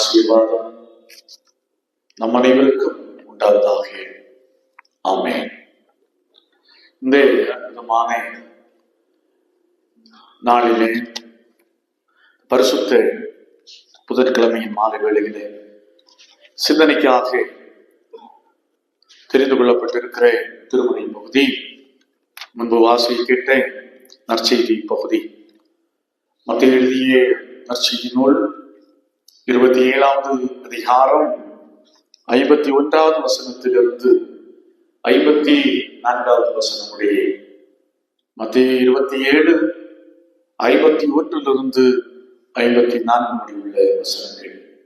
ஆசீர்வாதம் நம் அனைவருக்கும் உண்டாவதாக. ஆமே இந்த அற்புதமான நாளிலே பரிசுத்த புதன்கிழமையின் மாலை வேளையிலே சிந்தனைக்காக தெரிந்து கொள்ளப்பட்டிருக்கிற திருமணி பகுதி முன்பு வாசியை கேட்ட நற்செய்தி பகுதி. மத்திய எழுதிய நற்செய்தி நூல் இருபத்தி ஏழாவது அதிகாரம் ஐம்பத்தி ஒன்றாவது வசனத்திலிருந்து ஐம்பத்தி நான்காவது வசனம் உடைய மத்திய இருபத்தி ஏழு ஐம்பத்தி ஒன்றிலிருந்து ஐம்பத்தி நான்கு முடிவுள்ள வசனங்கள்.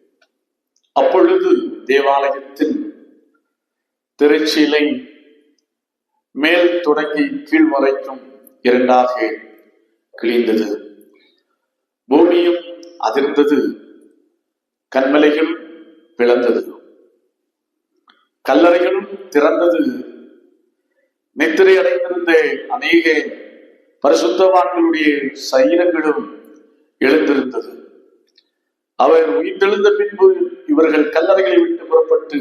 அப்பொழுது தேவாலயத்தின் திரைச்சீலை மேல் தொடங்கி கீழ் வரைக்கும் இரண்டாக கிழிந்தது. பூமியும் அதிர்ந்தது. கண்மலைகள் பிளந்தது. கல்லறைகளும் திறந்தது. நித்திரை அடைந்திருந்த அநேக பரிசுத்தவான்களுடைய சைரங்களும் எழுந்திருந்தது. அவர் உயிர்த்தெழுந்த பின்பு இவர்கள் கல்லறைகளை விட்டு புறப்பட்டு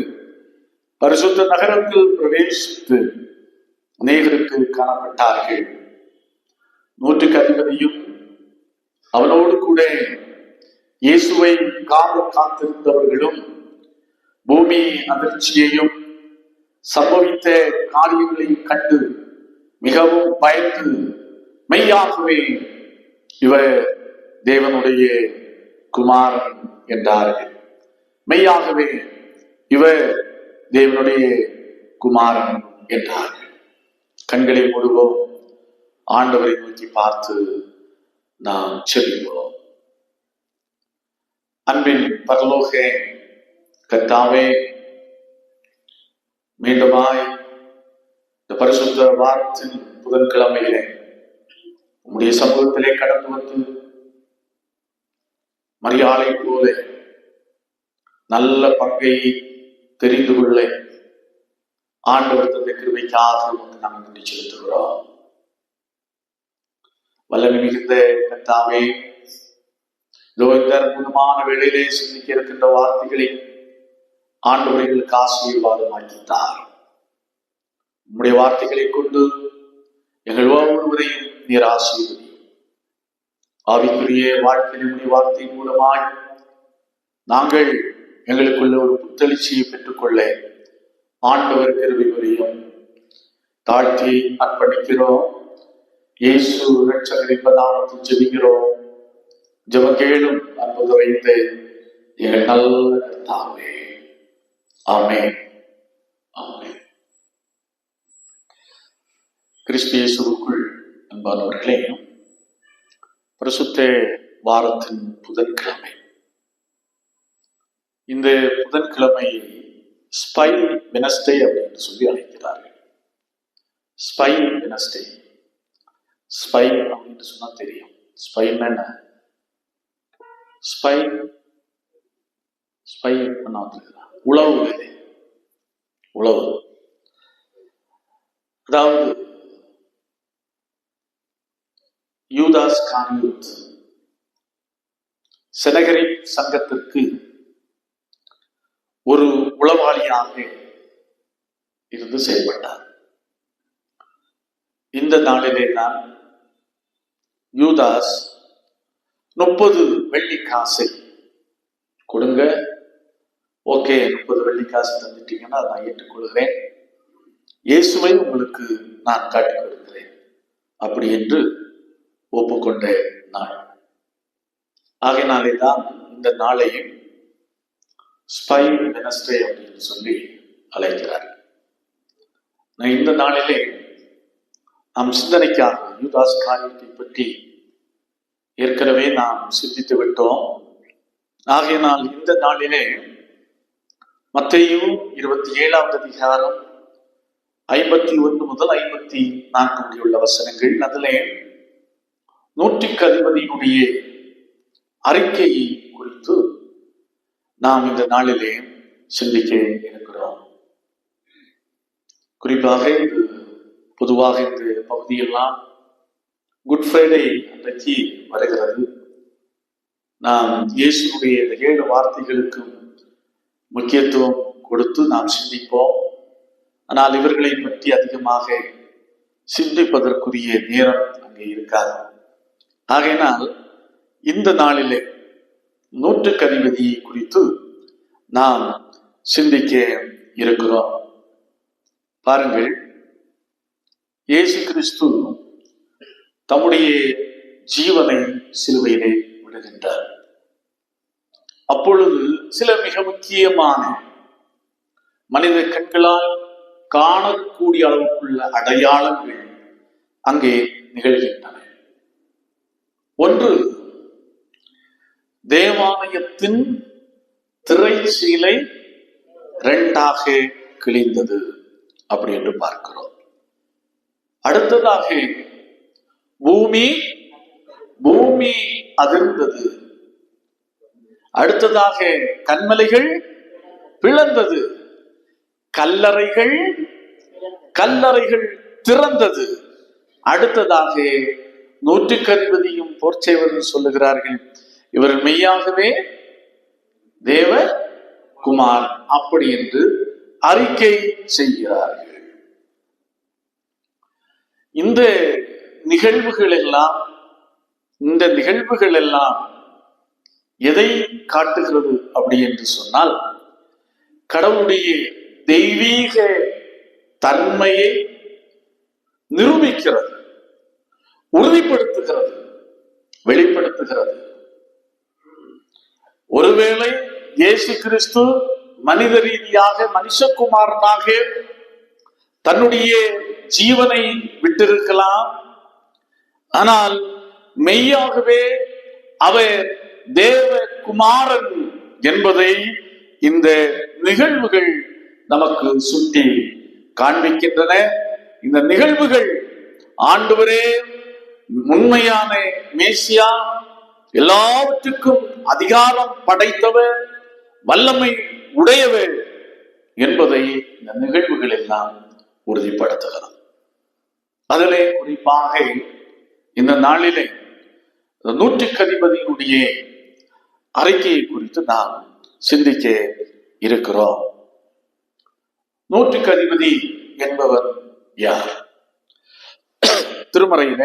பரிசுத்த நகரத்தில் பிரவேசித்து அநேகருக்கு காணப்பட்டார்கள். நூற்றுக்கு அதிபதியும் அவனோடு கூட இயேசுவை காண காத்திருந்தவர்களும் பூமி அதிர்ச்சியையும் சம்பவித்த காரியங்களையும் கண்டு மிகவும் பயந்து மெய்யாகவே இவர் தேவனுடைய குமாரன் என்றார்கள். மெய்யாகவே இவர் தேவனுடைய குமாரன் என்றார்கள். கண்களை முழுவோம் ஆண்டவரை நோக்கி பார்த்து நாம் செல்வோம் அன்பின் பரலோக கத்தாவே மீண்டுமாய் இந்த பரிசுத்த வாரத்தின் புதன்கிழமையிலே உம்முடைய சமூகத்திலே கடந்து வந்து மரியாதை போல நல்ல பங்கை தெரிந்து கொள்ள ஆண்டவர் தந்த கிருபைக்காக உமக்கு நாங்கள் நன்றி செலுத்துகிறோம். வல்லமை மிகுந்த கத்தாவே இந்த அற்புதமான வேளையிலே சிந்திக்க இருக்கின்ற வார்த்தைகளை ஆண்டவர்களுக்கு ஆசீர்வாதமாக்கித்தார். உம்முடைய வார்த்தைகளை கொண்டு எங்கள் ஒவ்வொருவரையும் நீர் ஆசீர்வதி. ஆவிக்குரிய வாழ்க்கையினுடைய வார்த்தை மூலமாய் நாங்கள் எங்களுக்குள்ள ஒரு புத்தளிச்சியை பெற்றுக்கொள்ள ஆண்டவர் கருவி புரியும். தாழ்த்தி அர்ப்பணிக்கிறோம். இயேசு ரட்சகரின் நாமத்தில் ஜெபிக்கிறோம். ஜெபக்கேளும் அற்புத வைத்து எங்கள் நல்ல கர்த்தாவே. ஆமே ஆமென். கிறிஸ்து அன்பானவர்களே பிரசுத்த வாரத்தின் புதன்கிழமை. இந்த புதன்கிழமையை ஸ்பை வெனஸ்டே அப்படின்னு சொல்லி அழைக்கிறார்கள். Spy Wednesday. ஸ்பை அப்படின்னு சொன்னா தெரியும். ஸ்பைன்னா என்ன? ஸ்பை ஸ்பை பண்ண உளவு. வேலை உளவு. அதாவது யூதாஸ் காரியூத் செனகரி சங்கத்திற்கு ஒரு உளவாளியாக இருந்து செயல்பட்டார். இந்த நாளிலே தான் யூதாஸ் முப்பது வெள்ளி காசு. கொடுங்க. ஓகே முப்பது வெள்ளி காசு தந்துட்டீங்கன்னா நான் ஏற்றுக்கொள்கிறேன். இயேசுவை உங்களுக்கு நான் காட்டிக் கொடுக்கிறேன். அப்படி என்று ஒப்புக்கொண்ட நாள். ஆகையினாலே தான் இந்த நாளையும் ஸ்பை வெனஸ்டே அப்படின்னு சொல்லி அழைக்கிறார். நான் இந்த நாளிலே நாம் சிந்தனைக்காக யூதாஸ் காரியத்தை பற்றி ஏற்கனவே நாம் சிந்தித்து விட்டோம். ஆகையினால் இந்த நாளிலே மத்தையும் இருபத்தி ஏழாவது அதிகாரம் ஐம்பத்தி ஒன்று முதல் ஐம்பத்தி நான்கு முடியுள்ள வசனங்கள். அதிலே நூற்றுக்கு அதிபதியினுடைய அறிக்கையை குறித்து நாம் இந்த நாளிலே சிந்திக்க இருக்கிறோம். குறிப்பாக இது பொதுவாக இந்த பகுதியெல்லாம் குட் ஃப்ரைடே அன்றைக்கு வருகிறது. நாம் இயேசுடைய இந்த ஏழு வார்த்தைகளுக்கும் முக்கியத்துவம் கொடுத்து நாம் சிந்திப்போம். ஆனால் இவர்களை பற்றி அதிகமாக சிந்திப்பதற்குரிய நேரம் அங்கே இருக்காது. ஆகையினால் இந்த நாளிலே நூற்றுக்கதிபதியை குறித்து நாம் சிந்திக்க இருக்கிறோம். பாருங்கள் இயேசு கிறிஸ்து தம்முடைய ஜீவனை சிலுவையிலே விடுகின்றார். அப்பொழுது சில மிக முக்கியமான மனித கண்களால் காணக்கூடிய அளவுக்குள்ள அடையாளங்கள் அங்கே நிகழ்கின்றன. ஒன்று தேவாலயத்தின் திரைச்சீலை இரண்டாக கிழிந்தது அப்படி என்று பார்க்கிறோம். அடுத்ததாக பூமி பூமி அதிர்ந்தது. அடுத்ததாக கண்மலைகள் பிளந்தது. கல்லறைகள் கல்லறைகள் திறந்தது. அடுத்ததாக நூற்றுக்கதிபதியும் போர்ச்சேவரும் சொல்லுகிறார்கள் இவர் மெய்யாகவே தேவ குமார் அப்படி என்று அறிக்கை செய்கிறார்கள். இந்த நிகழ்வுகள் எல்லாம் இந்த நிகழ்வுகள் எல்லாம் எதை காட்டுகிறது அப்படி என்று சொன்னால் கடவுளுடைய தெய்வீக தன்மையை நிரூபிக்கிறது உறுதிப்படுத்துகிறது வெளிப்படுத்துகிறது. ஒருவேளை இயேசு கிறிஸ்து மனித ரீதியாக மனுஷகுமாரனாக தன்னுடைய ஜீவனை விட்டிருக்கலாம் ஆனால் மெய்யாகவே அவர் தேவ குமாரன் என்பதை இந்த நிகழ்வுகள் நமக்கு சுட்டி காண்பிக்கின்றன. இந்த நிகழ்வுகள் ஆண்டவரே உண்மையான மேசியா எல்லாவற்றுக்கும் அதிகாரம் படைத்தவர் வல்லமை உடையவர் என்பதை இந்த நிகழ்வுகள் எல்லாம் உறுதிப்படுத்துகிறது. அதிலே குறிப்பாக இந்த நாளிலே நூற்றுக்கதிபதியினுடைய அறிக்கையை குறித்து நாம் சிந்திக்க இருக்கிறோம். நூற்றுக்கு அதிபதி என்பவர் யார்? திருமறையில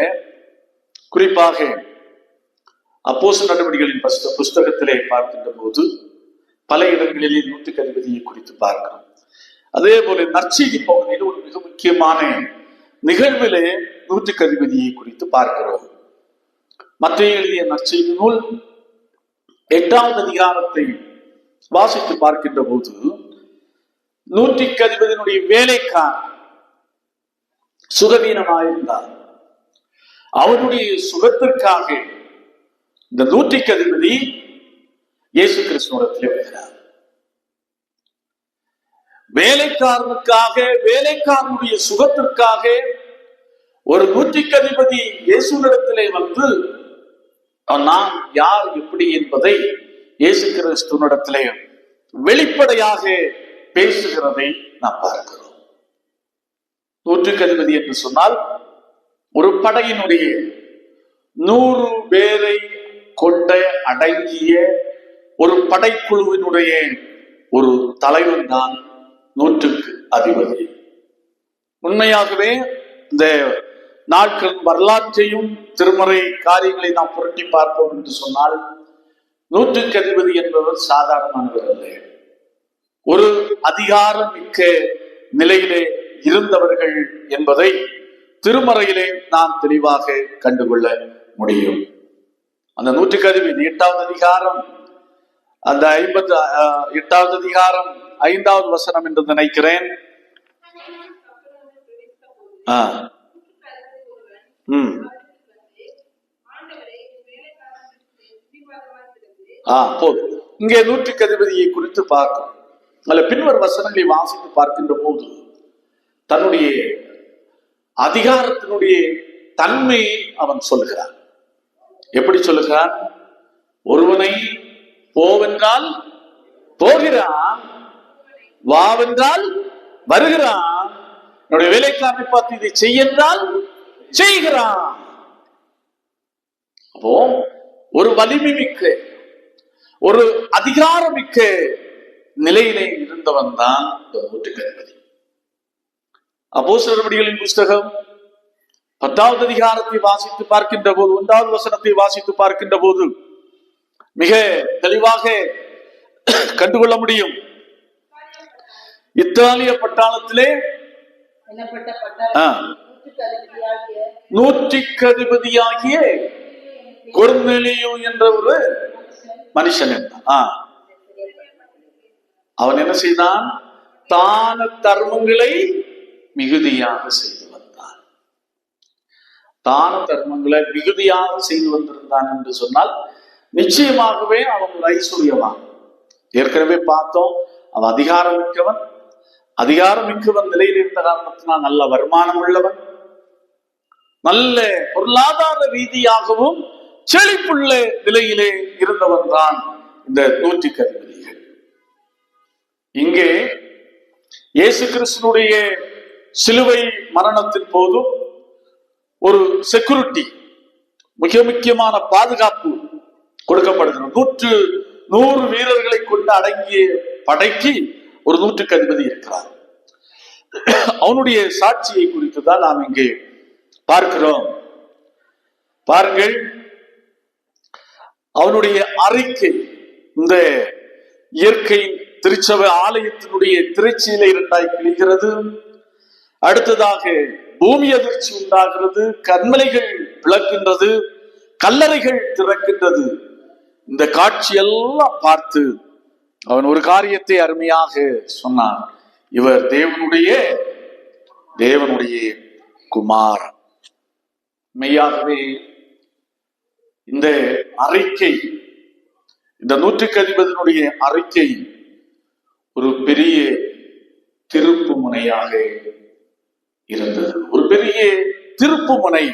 குறிப்பாக அப்போசு நடவடிக்கைகளின் புஸ்தகத்திலே பார்க்கின்ற போது பல இடங்களிலே நூற்றுக்கு அதிபதியை குறித்து பார்க்கிறோம். அதே போல நற்செய்தி பகுதியில் ஒரு மிக முக்கியமான நிகழ்விலே நூற்றுக்கு அதிபதியை குறித்து பார்க்கிறோம். மற்ற எழுதிய நற்செய்தி நூல் எட்டாவது அதிகாரத்தை வாசித்து பார்க்கின்ற போது நூற்றுக்கு அதிபதியினுடைய வேலைக்கார் சுகவீனமாயிருந்தார் அவனுடைய சுகத்திற்காக இந்த நூற்றுக்கு அதிபதி இயேசு கிருஷ்ணத்தில் வருகிறார் வேலைக்காரனுக்காக வேலைக்காரனுடைய சுகத்திற்காக ஒரு நூற்றிக்கு அதிபதி இயேசுனிடத்திலே வந்து நான் யார் எப்படி என்பதை இயேசு கிறிஸ்துவனிடத்திலே வெளிப்படையாக பேசுகிறதை நாம் பார்க்கிறோம். நூற்றுக்கு அதிபதி என்று சொன்னால் ஒரு படையினுடைய நூறு பேரை கொண்ட அடங்கிய ஒரு படைக்குழுவினுடைய ஒரு தலைவன் தான் நூற்றுக்கு அதிபதி. உண்மையாகவே இந்த நாட்கள் வரலாற்றையும் திருமறை காரியங்களை நாம் புரட்டி பார்ப்போம் என்று சொன்னால் நூற்றுக்கு அதிபதி என்பவர் சாதாரணமானவர் அல்ல ஒரு அதிகாரம் மிக்க நிலையிலே இருந்தவர்கள் என்பதை திருமறையிலே நாம் தெளிவாக கண்டுகொள்ள முடியும். அந்த நூற்றுக்கு அதிபதி எட்டாவது அதிகாரம் அந்த ஐம்பத்து அஹ், எட்டாவது அதிகாரம் ஐந்தாவது வசனம் என்று நினைக்கிறேன். ஆஹ் ம். ஆ போதும் இங்கே நூற்றுக்கு அதிபதியை குறித்து பார்க்கும். அல்ல பின்வர் வசனங்களை வாசித்து பார்க்கின்ற போது தன்னுடைய அதிகாரத்தினுடைய தன்மையை அவன் சொல்லுகிறான். எப்படி சொல்லுகிறான்? ஒருவனை போவென்றால் போகிறான் வாவென்றால் வருகிறான். என்னுடைய வேலைக்காரனை பார்த்து இதை செய்யென்றால் செய்கிறான். அப்போ ஒரு வலிமை மிக்க ஒரு அதிகாரமிக்க நிலையிலே இருந்தவன் தான் இந்த நூற்றுக்கதிபதி அப்போ சிறுபடிகளின் புஸ்தகம் பத்தாவது அதிகாரத்தை வாசித்து பார்க்கின்ற போது ஒன்றாவது வசனத்தை வாசித்து பார்க்கின்ற போது மிக தெளிவாக கண்டுகொள்ள முடியும். இத்தாலிய பட்டாளத்திலே எனப்பட்ட அதிபதியாகிய நூற்றிக்கு அதிபதியாகிய என்ற ஒரு மனுஷன் இருந்தான். அவன் என்ன செய்தான்? தான தர்மங்களை மிகுதியாக செய்து வந்தான். தான தர்மங்களை மிகுதியாக செய்து வந்திருந்தான் என்று சொன்னால் நிச்சயமாகவே அவன் ஒரு ஐஸ்வர்யவான். ஏற்கனவே பார்த்தோம் அவன் அதிகாரம் மிக்கவன் அதிகாரம் நிலையில் இருந்த காரணத்தினால் நல்ல வருமானம் உள்ளவன். நல்ல பொருளாதார ரீதியாகவும் செழிப்புள்ள நிலையிலே இருந்தவன் தான் இந்த நூற்றி கதிபதிகள் இங்கே இயேசு கிறிஸ்துனுடைய சிலுவை மரணத்தின் போதும் ஒரு செக்யூரிட்டி மிக முக்கியமான பாதுகாப்பு கொடுக்கப்படுகிறது. நூற்று நூறு வீரர்களை கொண்டு அடங்கிய படைக்கு ஒரு நூற்றுக்கு அதிபதி இருக்கிறார். அவனுடைய சாட்சியை குறித்து தான் நாம் இங்கே பார்க்கிறோம். பாருங்கள் அவனுடைய அறிக்கை இந்த இயற்கை திருச்சபை ஆலயத்தினுடைய திருச்சியில இரண்டாய் கிழிகிறது. அடுத்ததாக பூமி அதிர்ச்சி உண்டாகிறது கண்மலைகள் விளக்கின்றது கல்லறைகள் திறக்கின்றது. இந்த காட்சி எல்லாம் பார்த்து அவன் ஒரு காரியத்தை அருமையாக சொன்னான். இவர் தேவனுடைய தேவனுடைய குமாரன். மெய்யாகவே இந்த அறிக்கை இந்த நூற்றுக்கு அதிபதியினுடைய அறிக்கை ஒரு பெரிய திருப்பு முனையாக இருந்தது. ஒரு பெரிய திருப்பு முனை.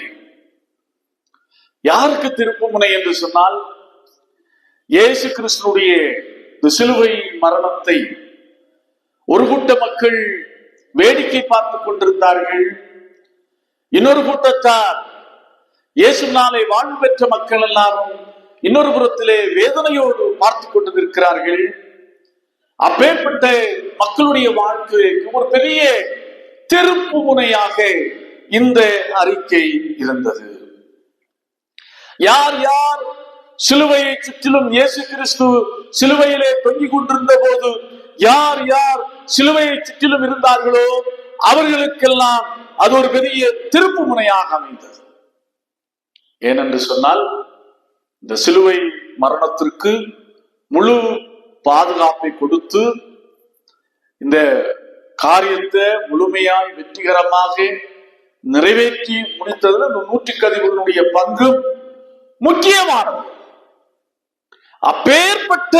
யாருக்கு திருப்பு முனை என்று சொன்னால் இயேசு கிறிஸ்துனுடைய சிலுவை மரணத்தை ஒரு கூட்ட மக்கள் வேடிக்கை பார்த்துக் கொண்டிருந்தார்கள். இன்னொரு கூட்டத்தார் இயேசுனாலே வாழ்வு பெற்ற மக்கள் எல்லாரும் இன்னொரு புறத்திலே வேதனையோடு பார்த்து கொண்டிருக்கிறார்கள். அப்பேற்பட்ட மக்களுடைய வாழ்க்கைக்கு ஒரு பெரிய திருப்பு முனையாக இந்த அறிக்கை இருந்தது. யார் யார் சிலுவையை சுற்றிலும் இயேசு கிறிஸ்து சிலுவையிலே தொங்கிக் கொண்டிருந்த போது யார் யார் சிலுவையை சுற்றிலும் இருந்தார்களோ அவர்களுக்கெல்லாம் அது ஒரு பெரிய திருப்பு முனையாக அமைந்தது. ஏனென்று சொன்னால் இந்த சிலுவை மரணத்திற்கு முழு பாதுகாப்பை கொடுத்து இந்த காரியத்தை முழுமையாய் வெற்றிகரமாக நிறைவேற்றி முடித்ததில் இந்த நூற்றுக்கதிகளுடைய பங்கு முக்கியமானது. அப்பேற்பட்ட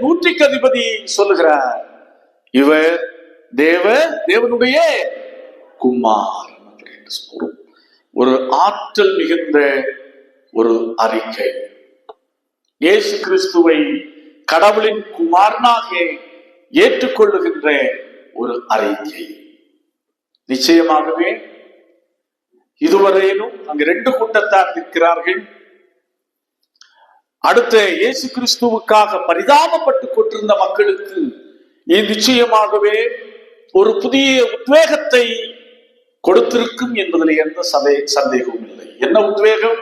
நூற்றுக்கதிபதி சொல்லுகிறார் இவர் தேவ தேவனுடைய குமார் ஒரு ஆற்றல் மிகுந்த ஒரு அறிக்கை. இயேசு கிறிஸ்துவை கடவுளின் குமாரனாக ஏற்றுக்கொள்ளுகின்ற ஒரு அறிக்கை. நிச்சயமாகவே இதுவரையிலும் அங்கு ரெண்டு கூட்டத்தார் நிற்கிறார்கள். அடுத்த இயேசு கிறிஸ்துவுக்காக பரிதாபப்பட்டு கொண்டிருந்த மக்களுக்கு இது நிச்சயமாகவே ஒரு புதிய உத்வேகத்தை கொடுத்திருக்கும் என்பதில் எந்த சதை சந்தேகமும் இல்லை. என்ன உத்வேகம்?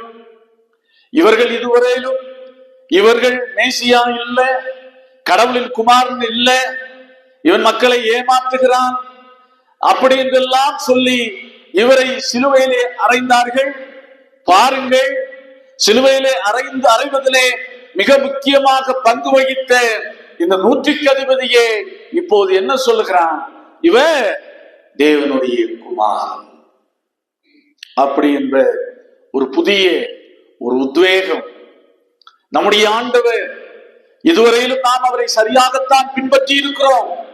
இவர்கள் இதுவரையிலும் இவர்கள் மேசியா இல்ல கடவுளின் குமாரன் இல்ல இவன் மக்களை ஏமாற்றுகிறான் அப்படி என்றெல்லாம் சொல்லி இவரை சிலுவையிலே அறைந்தார்கள். பாருங்கள் சிலுவையிலே அறைந்து அறைவதிலே மிக முக்கியமாக பங்கு வகித்த இந்த நூற்றுக்கு அதிபதியே இப்போது என்ன சொல்லுகிறான்? இவ தேவனுடைய குமாரன். அப்படி என்ற ஒரு புதிய ஒரு உத்வேகம். நம்முடைய ஆண்டவர் இதுவரையிலும் நாம் அவரை சரியாகத்தான் பின்பற்றி இருக்கிறோம்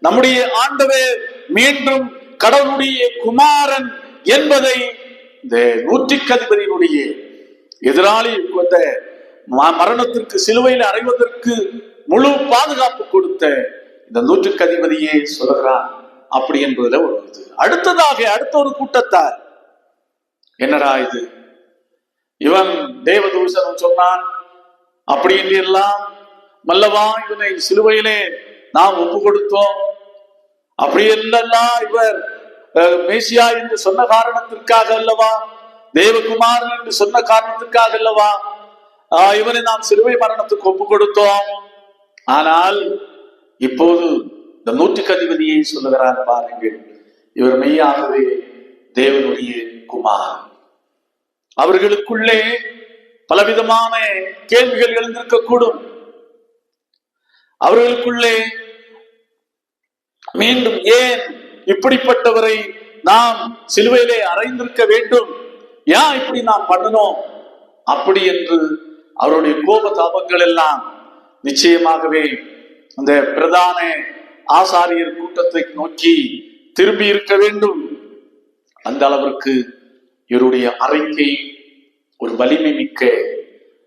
நம்முடைய ஆண்டவர் மீண்டும் கடவுளுடைய குமாரன் என்பதை இந்த நூற்றிக்கதிபதியினுடைய எதிராளி அந்த ம- மரணத்திற்கு சிலுவையில் அறைவதற்கு முழு பாதுகாப்பு கொடுத்த இந்த நூற்றுக்கதிபதியே சொல்கிறான் அப்படி என்பதுல ஒரு இது. அடுத்ததாக அடுத்த ஒரு கூட்டத்தார். என்னடா இது? இவன் தேவதூஷணம் சொன்னான் அப்படி என்றெல்லாம் மல்லவா இவனை சிலுவையிலே நாம் ஒப்பு கொடுத்தோம். அப்படி எல்லாம் இவர் மேசியா என்று சொன்ன காரணத்திற்காக அல்லவா? தேவகுமாரன் என்று சொன்ன காரணத்திற்காக அல்லவா? ஆஹ், இவனை நாம் சிலுவை மரணத்துக்கு ஒப்பு கொடுத்தோம். ஆனால் இப்போது இந்த நூற்றுக்கு அதிபதியை சொல்லுகிறார் பாருங்கள். இவர் மெய்யாகவே தேவனுடைய குமார். அவர்களுக்குள்ளே பலவிதமான கேள்விகள் எழுந்திருக்கக்கூடும். அவர்களுக்குள்ளே மீண்டும் ஏன் இப்படிப்பட்டவரை நாம் சிலுவையிலே அறைந்திருக்க வேண்டும்? ஏன் இப்படி நாம் பண்ணணும் அப்படி என்று அவருடைய கோப தாபங்கள் எல்லாம் நிச்சயமாகவே அந்த பிரதான ஆசாரியர் கூட்டத்தை நோக்கி திரும்பி இருக்க வேண்டும். அந்த அளவிற்கு இவருடைய அறிக்கை ஒரு வலிமை மிக்க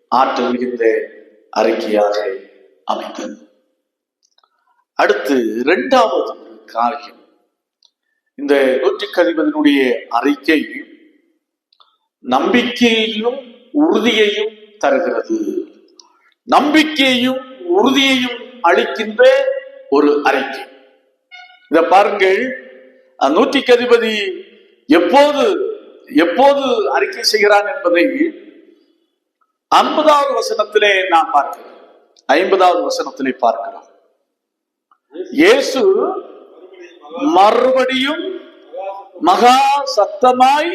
ஆற்றல் மிகுந்த அறிக்கையாக அமைந்தது. அடுத்து இரண்டாவது காரியம். இந்த நூற்றுக்கதிபதியினுடைய அறிக்கை நம்பிக்கையையும் உறுதியையும் தருகிறது. நம்பிக்கையையும் உறுதியையும் அளிக்கின்ற ஒரு அறிக்கை. இத பாருங்கள். அந்த நூற்றுக்கதிபதி எப்போது எப்போது அறிக்கை செய்கிறான் என்பதை ஐம்பதாவது வசனத்திலே நாம் பார்க்கிறோம். ஐம்பதாவது வசனத்திலே பார்க்கிறோம். இயேசு மறுபடியும் மகா சத்தமாய்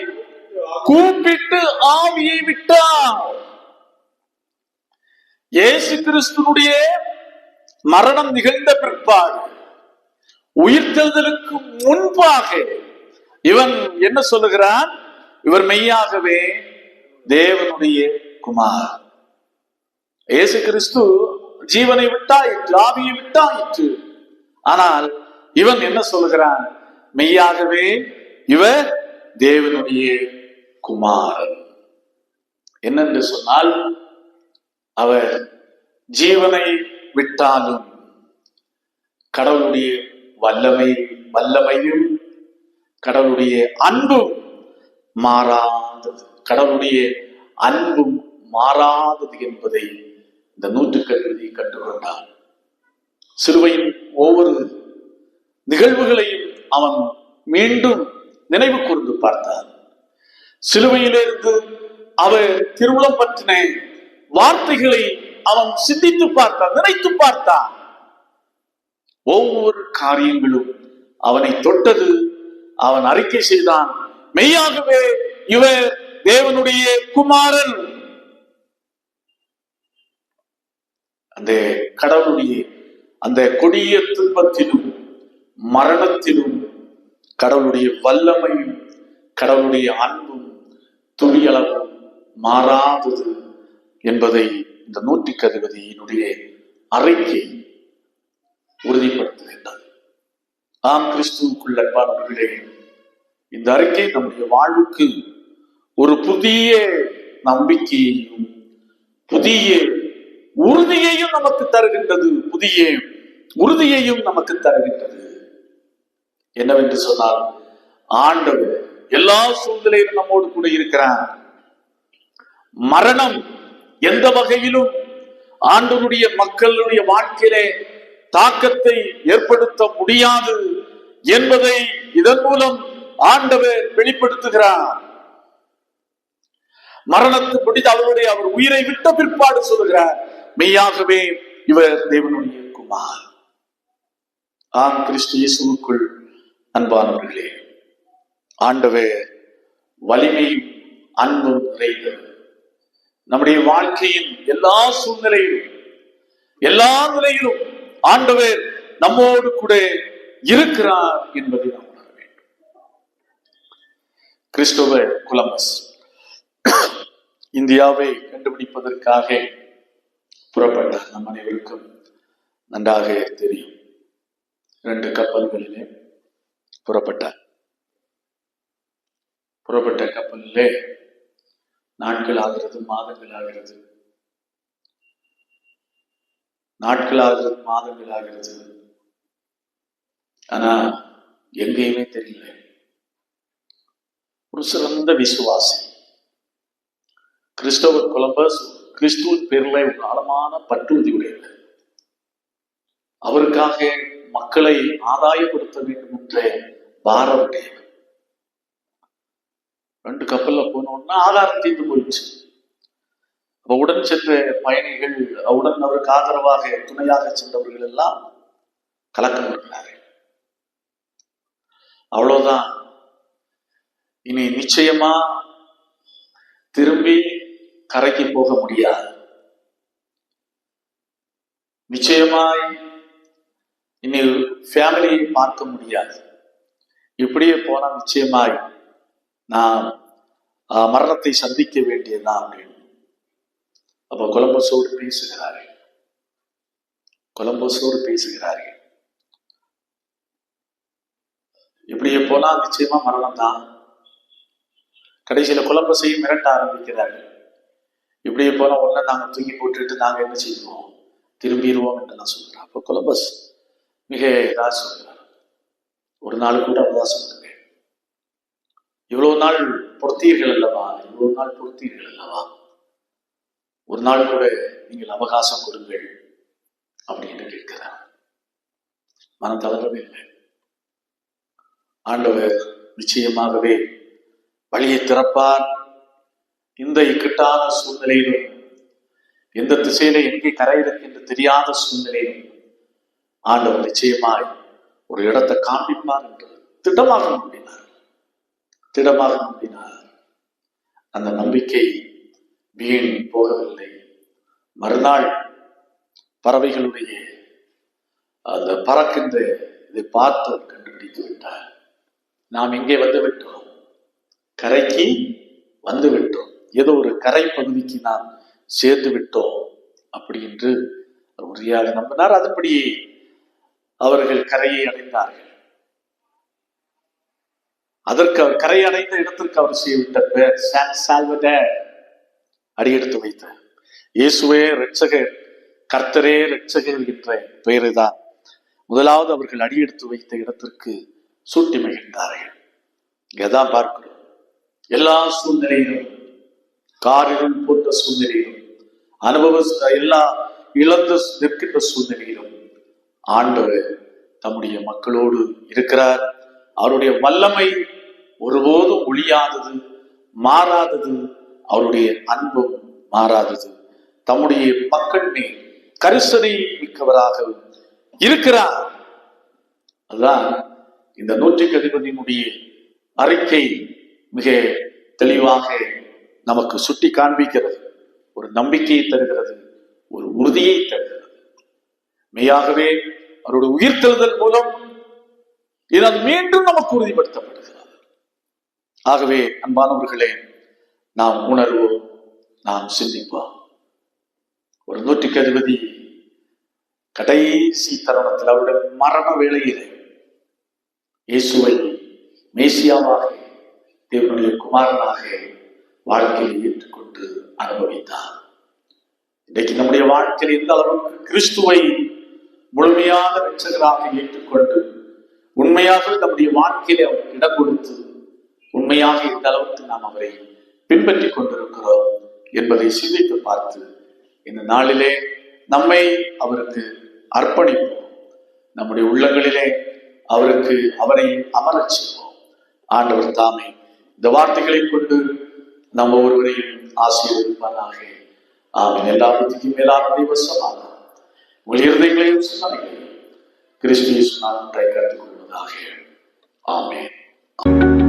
கூப்பிட்டு ஆவியை விட்டார். இயேசு கிறிஸ்துனுடைய மரணம் நிகழ்ந்த பிற்பாடு உயிர்த்தெழுதலுக்கு முன்பாக இவன் என்ன சொல்லுகிறான்? இவர் மெய்யாகவே தேவனுடைய குமார். இயேசு கிறிஸ்து ஜீவனை விட்டாயிற்று ஆவியை விட்டாயிற்று. ஆனால் இவன் என்ன சொல்லுகிறான்? மெய்யாகவே இவர் தேவனுடைய குமாரன். என்னென்று சொன்னால் அவர் ஜீவனை விட்டாலும் கடவுளுடைய வல்லமை வல்லமையும் கடவுளுடைய அன்பும் மாறாதது. கடவுளுடைய அன்பும் மாறாதது என்பதை இந்த நூற்றுக்கல்வி கற்றுக்கொண்டான் சிலுவையின் ஒவ்வொரு நிகழ்வுகளையும் அவன் மீண்டும் நினைவு கூர்ந்து பார்த்தான் சிலுவையிலிருந்து அவர் திருவுளம் பற்றின வார்த்தைகளை அவன் சிந்தித்து பார்த்தான் நினைத்து பார்த்தான் ஒவ்வொரு காரியங்களும் அவனை தொட்டது அவன் அறிக்கை செய்தான் மெய்யாகவே இவர் தேவனுடைய குமாரன். அந்த கடவுளுடைய அந்த கொடிய துன்பத்திலும் மரணத்திலும் கடவுளுடைய வல்லமையும் கடவுளுடைய அன்பும் துளியளவும் மாறாதது என்பதை இந்த நூற்றுக்கு அதிபதியினுடைய அறிக்கை உறுதிப்படுத்துகின்றது. ஆம் கிறிஸ்துவுக்குள் அன்பானவர்களே இந்த அறிக்கை நம்முடைய வாழ்வுக்கு ஒரு புதிய நம்பிக்கையையும் புதிய உறுதியையும் நமக்கு தருகின்றது. புதிய உறுதியையும் நமக்கு தருகின்றது. என்னவென்று சொன்னால் ஆண்டவர் எல்லா சூழ்நிலையிலும் நம்மோடு கூட இருக்கிறார். மரணம் எந்த வகையிலும் ஆண்டவருடைய மக்களுடைய வாழ்க்கையிலே தாக்கத்தை ஏற்படுத்த முடியாது என்பதை இதன் மூலம் ஆண்டவர் வெளிப்படுத்துகிறார். மரணத்து முடிந்து அவருடைய அவர் உயிரை விட்ட பிற்பாடு சொல்லுகிறார் மெய்யாகவே இவர் தேவனுடைய குமார். ஆம் கிறிஸ்து இயேசுவுக்குள் அன்பானவர்களே ஆண்டவர் வலிமையும் அன்பும் நிறைந்தவர். நம்முடைய வாழ்க்கையின் எல்லா சூழ்நிலையிலும் எல்லா நிலையிலும் ஆண்டவர் நம்மோடு கூட இருக்கிறார் என்பதை நாம் குலம்பஸ். இந்தியாவை கண்டுபிடிப்பதற்காக புறப்பட்டார். நம் அனைவருக்கும் நன்றாக தெரியும். இரண்டு கப்பல்களிலே புறப்பட்டார். புறப்பட்ட கப்பலிலே நாட்கள் ஆகிறது மாதங்கள் ஆகிறது. நாட்கள் ஆகிறது மாதங்கள் ஆகிறது. ஆனா எங்கேயுமே தெரியல. ஒரு சிறந்த விசுவாசி. கிறிஸ்டோபர் கொலம்பஸ் கிறிஸ்துவின் பேரில் ஒரு ஆழமான பற்றுறுதி உடையவர். அவருக்காக மக்களை ஆதாயப்படுத்த வேண்டும் என்ற பாரம் உடையவர். ரெண்டு கப்பல்ல போனோம்னா ஆதாரம் தீர்ந்து போயிடுச்சு. அப்ப உடன் சென்ற பயணிகள் உடன் அவருக்கு ஆதரவாக துணையாக சென்றவர்கள் எல்லாம் கலக்கம் அவ்வளவுதான். இனி நிச்சயமா திரும்பி கரைக்கு போக முடியாது. நிச்சயமாய் இனி ஃபேமிலியை பார்க்க முடியாது. இப்படியே போனா நிச்சயமாய் நான் மரணத்தை சந்திக்க வேண்டியதுதான் அப்படின்னு அப்ப கொலம்பஸோடு பேசுகிறார்கள். கொலம்பஸோடு பேசுகிறார்கள். இப்படியே போனா நிச்சயமா மரணம் தான் கடைசியில குழம்பசையும் மிரட்ட ஆரம்பிக்கிறார்கள். இப்படியே போனா உடனே நாங்க தூக்கி போட்டுட்டு நாங்க என்ன செய்வோம்? திரும்பிடுவோம் என்று நான் சொல்றேன் அப்போ கொலம்பஸ் மிக இதாக சொல்கிறார் ஒரு நாள் கூட அப்பதான் சொல்லுங்க. இவ்வளவு நாள் பொறுத்தீர்கள் அல்லவா? இவ்வளவு நாள் பொறுத்தீர்கள் அல்லவா? ஒரு நாள் கூட நீங்கள் அவகாசம் கொடுங்கள் அப்படின்னு கேட்கிறார். மனம் தளரவே இல்லை. ஆண்டவர் நிச்சயமாகவே வழியை திறப்பார். இந்த இக்கட்டான சூழ்நிலையிலும் எந்த திசையில எங்கே கரையிருக்கு என்று தெரியாத சூழ்நிலையிலும் ஆண்டவர் நிச்சயமாய் ஒரு இடத்தை காண்பிப்பார் என்று திடமாக நம்பினார். திடமாக நம்பினார். அந்த நம்பிக்கை வீண் போகவில்லை. மறுநாள் பறவைகளுடைய அந்த பறக்கின்ற இதை பார்த்து கண்டுபிடித்து விட்டார். நாம் இங்கே வந்து விட்டோம்? கரைக்கு வந்து விட்டோம் ஏதோ ஒரு கரை பகுதிக்கு நாம் சேர்ந்து விட்டோம் அப்படி என்று உரியாக நம்பினார். அதுபடி அவர்கள் கரையை அடைந்தார்கள். அதற்கு அவர் கரை அடைந்த இடத்திற்கு அவர் செய்யவிட்ட பேர் சான் அடியெடுத்து வைத்தார் இயேசுவே ரட்சகர் கர்த்தரே ரட்சகர் என்ற பெயரை தான் முதலாவது அவர்கள் அடியெடுத்து வைத்த இடத்திற்கு சூட்டி மகிழ்ந்தார்கள். இங்கதான் பார்க்கிறோம். எல்லா சூழ்நிலையிலும் காரிலும் போட்ட சூழ்நிலையிலும் அனுபவ எல்லா இழந்த நிற்கின்ற சூழ்நிலையிலும் ஆண்டவர் தம்முடைய மக்களோடு இருக்கிறார். அவருடைய வல்லமை ஒருபோதும் ஒழியாதது மாறாதது அவருடைய அன்பும் மாறாதது. தம்முடைய மக்கள் மேல் கரிசனை மிக்கவராக இருக்கிறார். அதுதான் இந்த நூற்றுக்கு அதிபதியினுடைய அறிக்கை. மிக தெளிவாக நமக்கு சுட்டி காண்பிக்கிறது. ஒரு நம்பிக்கையை தருகிறது ஒரு உறுதியை தருகிறது. மெய்யாகவே அவருடைய உயிர்த்தெழுதல் மூலம் இது அது மீண்டும் நமக்கு உறுதிப்படுத்தப்படுகிறது. ஆகவே அன்பானவர்களே நாம் உணர்வோம் நாம் சிந்திப்போம். ஒரு நூற்றுக்கு அதிபதி கடைசி தருணத்தில் அவருடைய மரண வேளையிலே இயேசுவை மேசியாவாக தேவனுடைய குமாரனாக வாழ்க்கையை ஏற்றுக்கொண்டு அனுபவித்தார். இன்றைக்கு நம்முடைய வாழ்க்கையில் எந்த அளவுக்கு கிறிஸ்துவை முழுமையாக ரட்சகராக ஏற்றுக்கொண்டு உண்மையாக நம்முடைய வாழ்க்கையிலே அவருக்கு இடம் கொடுத்து உண்மையாக எந்த அளவுக்கு நாம் அவரை பின்பற்றி கொண்டிருக்கிறோம் என்பதை சிந்தித்து பார்த்து இந்த நாளிலே நம்மை அவருக்கு அர்ப்பணிப்போம். நம்முடைய உள்ளங்களிலே அவருக்கு அவரை அமரச் செய்வோம். ஆண்டவர் தாமே இந்த வார்த்தைகளை கொண்டு நம்ம ஒருவரையும் ஆசீர்வதிப்பானாக அவன் எல்லா புத்திக்கும் மேலான தேவசமான சமாதானம். உங்கள் இருதயங்களையும் சிந்தனைகளையும் கிறிஸ்து இயேசுவினால் ஒன்றை கற்றுக் கொள்வதாக. ஆமென்.